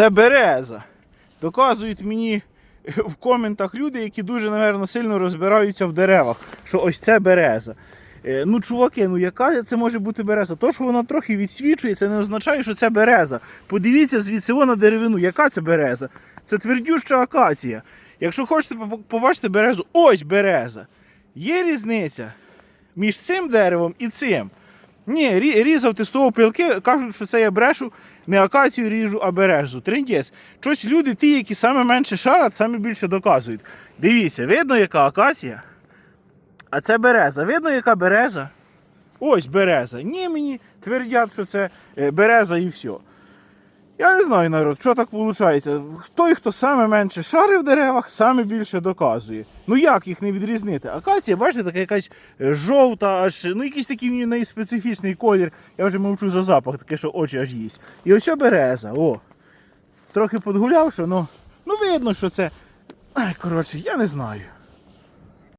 Це береза. Доказують мені в коментах люди, які дуже, напевно, сильно розбираються в деревах, що ось це береза. Е, Ну, чуваки, ну яка це може бути береза? То, що вона трохи відсвічує, це не означає, що це береза. Подивіться звідси на деревину, яка це береза? Це твердюща акація. Якщо хочете побачити березу, ось береза. Є різниця між цим деревом і цим. Ні, рі- різав тестові пилки, кажуть, що це я брешу, не акацію ріжу, а березу. Трендець. Щось люди, ті, які саме менше шарять, саме більше доказують. Дивіться, видно, яка акація? А це береза. Видно, яка береза? Ось береза. Ні, мені твердять, що це е, береза і все. Я не знаю, народ, що так виходить. Той, хто саме менше шарить в деревах, саме більше доказує. Ну як їх не відрізнити? Акація, бачите, така якась е, жовта, аж, ну якийсь такий в неї специфічний колір. Я вже мовчу за запах, таке, що очі аж їсть. І ось береза. О. Трохи подгулявши, ну, ну видно, що це. Ай, коротше, я не знаю.